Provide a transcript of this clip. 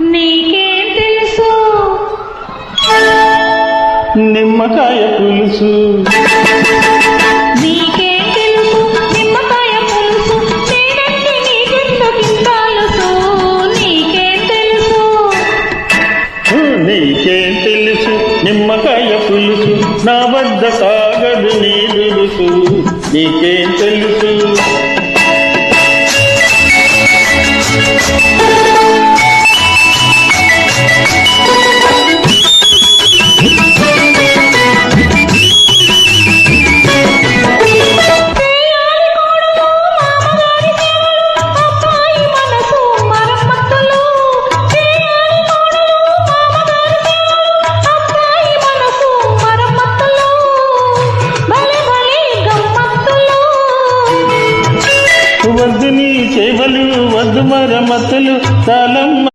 నీకేం తెలుసు? నిమ్మకాయ పులుసు. నీకేం తెలుసు? నిమ్మకాయ పులుసు. నేనంటే నీకెందుకింత అలుసు? నీకేం తెలుసు? నీకేం తెలుసు? నిమ్మకాయ పులుసు. నా వద్ద సాగదు నీ దురుసు నీకేం తెలుసు? సేవలు వద్దు మరమతులు తలమ్మ